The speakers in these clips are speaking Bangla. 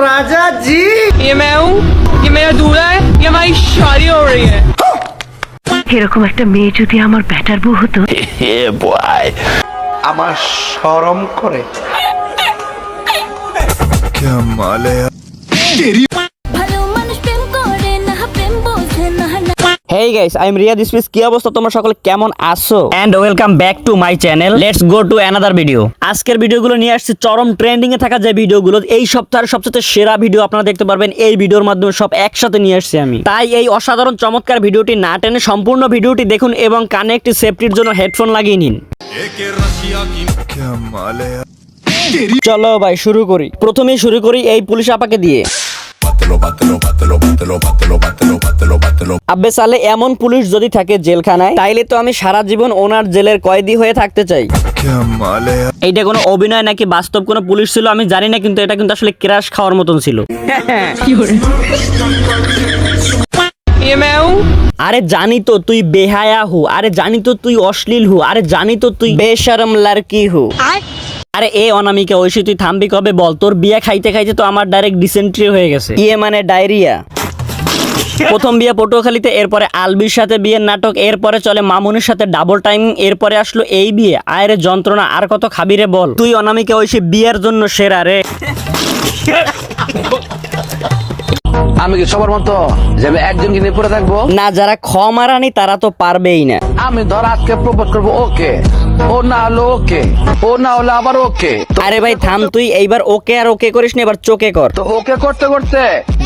राजा जी ये मैं हूँ ये मेरा दूल्हा है ये हमारी शादी हो रही है এরকম একটা মেয়ে যদি আমার ব্যাটার বউ হতো আমার শরম করে ভালো hey guys I am Riyad spitz কি অবস্থা? তোমরা সকলে কেমন আছো? And welcome back to my channel let's go to another video আজকের ভিডিওগুলো নিয়ে আসছে চরম ট্রেন্ডিং এ থাকা যে ভিডিওগুলো এই সপ্তাহের সবচেয়ে সেরা ভিডিও আপনারা দেখতে পারবেন। এই ভিডিওর মাধ্যমে সব একসাথে নিয়ে আসছি আমি। তাই এই অসাধারণ চমৎকার ভিডিওটি না টেনে সম্পূর্ণ ভিডিওটি দেখুন এবং কানে একটি সেফটির জন্য হেডফোন লাগিয়ে নিন। চলো ভাই শুরু করি। প্রথমেই শুরু করি এই পুলিশ আপাকে দিয়ে। আব্বে সালে এমন পুলিশ যদি থাকে জেলখানায় তাইলে তো আমি সারা জীবন ওনার জেলের কয়েদি হয়ে থাকতে চাই। এইটা কোনো অভিনয় নাকি বাস্তব কোনো পুলিশ ছিল? আমি জানি না কিন্তু এটা কিন্তু আসলে ক্রাশ খাওয়ার মতন ছিল। আরে জানি তো তুই বেহায়া হু আরে জানি তো তুই অশ্লীল হু আরে জানি তো তুই বেশরম লড়কি হু। আরে এ অনামিকা ওই তুই থামবি কবে বল? তোর বিয়ে খাইতে খাইতে তো আমার ডাইরেক্ট ডিসেন্ট্রি হয়ে গেছে। ইয়ে মানে ডায়রিয়া। প্রথম বিয়ে পটুয়াখালীতে এরপরে আলবির সাথে বিয়ের নাটক এরপরে চলে মামুনের সাথে ডাবল টাইম এরপরে আসলো এই বিয়ে। আয়ের যন্ত্রণা আর কত খাবি রে বল? তুই অনামিকা ঐশী বিয়ের জন্য সেরা রে। আমি কি সবার মতো যে আমি একজনকে নিয়ে পড়ে থাকব? না যারা খ মারানি তারা তো পারবেই না। আমি ধর আজকে প্রপোজ করব ওকে। ও না হলো ওকে। ও না হলে আবার ওকে। আরে ভাই থাম তুই এইবার ওকে আর ওকে করিস না এবার চোখে কর। তো ওকে করতে করতে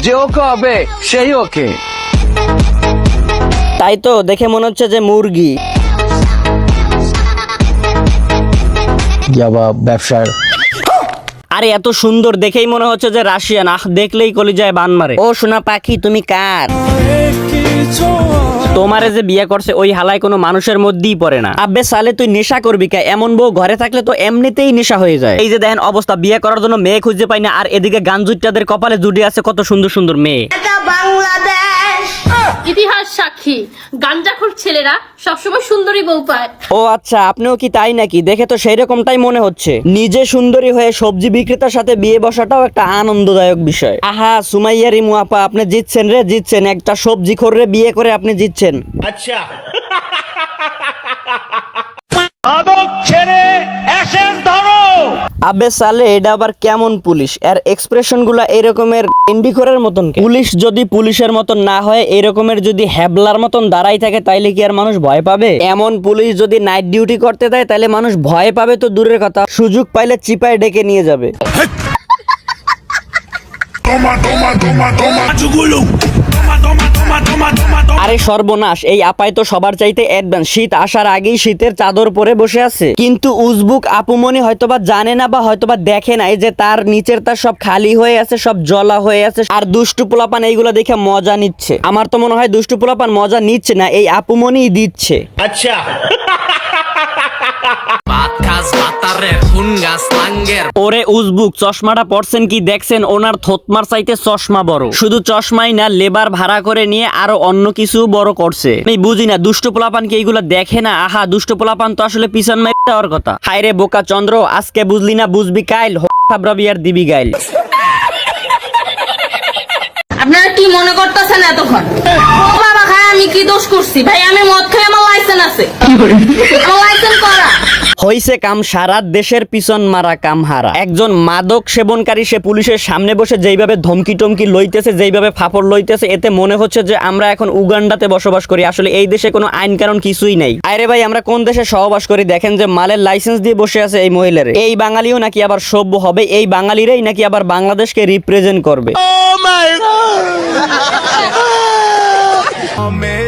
যে ওকে হবে সেই ওকে। তাই তো দেখে মনে হচ্ছে যে মুরগি। ব্যবসার আরে এত সুন্দর। দেখেই মনে হচ্ছে যে রাশিয়ান। আহ দেখলেই কলিজায় বান মারে। ও সোনা পাখি তুমি কার? তোমারে যে বিয়ে করছে ওই হালায় কোনো মানুষের মধ্যেই পড়ে না। আব্বে সালে তুই নেশা করবি কা? এমন বউ ঘরে থাকলে তো এমনিতেই নেশা হয়ে যায়। এই যে দেখেন অবস্থা বিয়ে করার জন্য মেয়ে খুঁজে পাই না। আর এদিকে গাঞ্জুটাদের কপালে জুড়ে আছে কত সুন্দর সুন্দর মেয়ে। ইতিহাস সাক্ষী। গাঞ্জাখোর ছেলেরা সবসময় সুন্দরী বউ পায়। ও আচ্ছা আপনিও কি তাই নাকি? দেখে তো সেই রকমটাই মনে হচ্ছে। নিজে সুন্দরী হয়ে সবজি বিক্রেতার সাথে বিয়ে বসাটাও একটা আনন্দদায়ক বিষয়। আহা সুমাইয়া রিমু আপা আপনি জিতছেন রে জিতছেন। একটা সবজি খোররে বিয়ে করে আপনি জিতছেন। আবে সালে এটা আবার কেমন পুলিশ এর এক্সপ্রেশনগুলা এরকমের ইন্ডিখোরের মতন পুলিশ যদি পুলিশের মতন না হয় এরকমের যদি হ্যাবলার মতন দাঁড়াই থাকে তাইলে কি আর মানুষ ভয় পাবে এমন পুলিশ যদি নাইট ডিউটি করতে দেয় তাহলে মানুষ ভয় পাবে তো দূরের কথা সুযোগ পাইলে চিপায় ডেকে নিয়ে যাবে আরে সর্বনাশ এই আপাই তো সবার চাইতে অ্যাডভান্স শীত আসার আগেই শীতের চাদর পরে বসে আছে। কিন্তু উজবুক আপুমনি হয়তোবা জানে না বা হয়তোবা দেখে নাই যে তার নিচের তার সব খালি হয়ে আছে সব জলা হয়ে আছে আর দুষ্টু পোলাপান এইগুলো দেখে মজা নিচ্ছে। আমার তো মনে হয় দুষ্টু পোলাপান মজা নিচ্ছে না এই আপুমনি দিচ্ছে। ওরে উজবুক চশমাটা পড়ছেন কি দেখছেন? ওনার থতমার চাইতে চশমা বড়। শুধু চশমাই না লেবার ভাড়া করে নিয়ে আরও অন্য কিছু বড় করছে। আমি বুঝি না দুষ্ট পোলাপান কি এইগুলো দেখে না? আহা দুষ্ট পোলাপান তো আসলে পিছন মাই দেওয়ার কথা। হায়রে বোকা চন্দ্র আজকে বুঝলি না বুঝবি কাইল হাবরাবি আর দিবি গাইল। আপনারা কি মনে করতেছেন এতক্ষণ? ও বাবা খায় আমি কি দোষ করছি? ভাই আমি মদ খাই আমার লাইসেন্স আছে। হইছে কাম সারা দেশের পিছন মারা কাম হারা। একজন মাদক সেবনকারী সে পুলিশের সামনে বসে যেইভাবে ধমকি টমকি লইতেছে যেইভাবে ফাপড় লইতেছে এতে মনে হচ্ছে যে আমরা এখন উগান্ডাতে বসবাস করি। আসলে এই দেশে কোনো আইন কারণ কিছুই নাই। আরে ভাই আমরা কোন দেশে সহবাস করি? দেখেন যে মালের লাইসেন্স দিয়ে বসে আছে এই মহিলার। এই বাঙালিও নাকি আবার সভ্য হবে এই বাঙালিরাই নাকি আবার বাংলাদেশকে রিপ্রেজেন্ট করবে।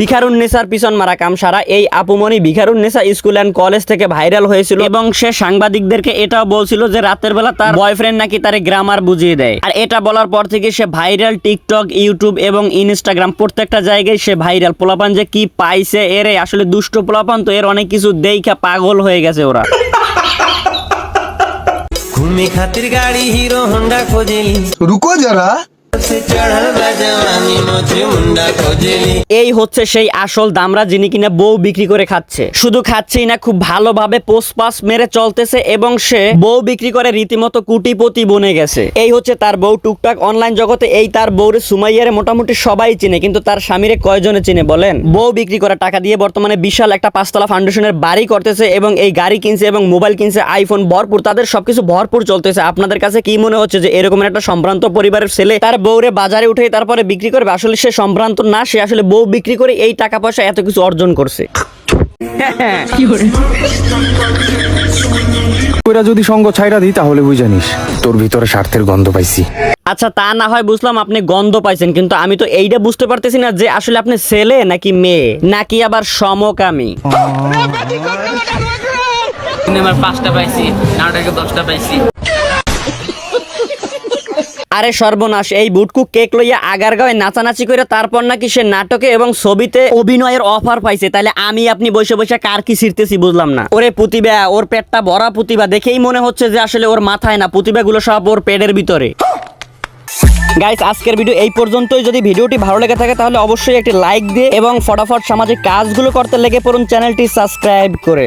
ভিখারুন্নেসার পিছন মারা কাম সারা এই আপুমনি ভিখারুন্নেসা স্কুল অ্যান্ড কলেজ থেকে ভাইরাল হয়েছিল এবং সে সাংবাদিকদেরকে এটাও বলছিল যে রাতের বেলা তার বয়ফ্রেন্ড নাকি তার গ্রামার বুঝিয়ে দেয় আর এটা বলার পর থেকে সে ভাইরাল টিকটক ইউটিউব এবং ইনস্টাগ্রাম প্রত্যেকটা জায়গায় সে ভাইরাল পোলাপান যে কি পাইছে এর আসলে দুষ্ট পোলাপান তো এর অনেক কিছু দেখা পাগল হয়ে গেছে ওরা घूमे खातिर गाड़ी हीरो होंडा खोजेली रुको जरा এই হচ্ছে সেই আসল দামরা যিনি কিনা বউ বিক্রি করে খাচ্ছে। শুধু খাচ্ছেই না, খুব ভালোভাবে পোস্ট পাস মেরে চলতেছে এবং সে বউ বিক্রি করে রীতিমতো কুটিপতি বনে গেছে। এই হচ্ছে তার বউ টুকটাক অনলাইন জগতে, এই তার বউরে সুমাইয়ারে মোটামুটি সবাই চিনে, কিন্তু তার স্বামীরে কয়জনে চিনে বলেন? বউ বিক্রি করা টাকা দিয়ে বর্তমানে বিশাল একটা পাঁচতলা ফাউন্ডেশনের বাড়ি করতেছে এবং এই গাড়ি কিনছে এবং মোবাইল কিনছে, আইফোন ভরপুর, তাদের সবকিছু ভরপুর চলতেছে। আপনাদের কাছে কি মনে হচ্ছে যে এরকম একটা সম্ভ্রান্ত পরিবারের ছেলে তার বউরে বাজারে উঠে তারপরে বিক্রি করবে আসলে সে সম্ভ্রান্ত না সে আসলে বউ বিক্রি করে এই টাকা পয়সা এত কিছু অর্জন করছে। ওরা যদি সঙ্গ ছাইরা দিই তাহলে বুঝ জানিস তোর ভিতরে স্বার্থের গন্ধ পাইছি। আচ্ছা তা না হয় বুঝলাম আপনি গন্ধ পাইছেন কিন্তু আমি তো এইটা বুঝতে পারতেছি না যে আসলে আপনি ছেলে নাকি মেয়ে নাকি আবার সমকামী। সিনেমার পাঁচটা পাইছি নাটকে দশটা পাইছি। আরে সর্বনাশ, এই বুটকু কেক লইয়া আগার গায়ে নাচানাচি করে তারপর নাকি সে নাটকে এবং ছবিতে অভিনয়ের অফার পাইছে। তাহলে আমি আপনি বসে বসে কার কি ছিড়তেছি বুঝলাম না। ওরে প্রতিভা ওর পেটটা ভরা প্রতিভা দেখেই মনে হচ্ছে যে আসলে ওর মাথায় না প্রতিভাগুলো সব ওর পেটের ভিতরে। গাইস আজকের ভিডিও এই পর্যন্তই। যদি ভিডিওটি ভালো লেগে থাকে তাহলে অবশ্যই একটি লাইক দিয়ে এবং ফটাফট সামাজিক কাজগুলো করতে লেগে পড়ুন চ্যানেলটি সাবস্ক্রাইব করে।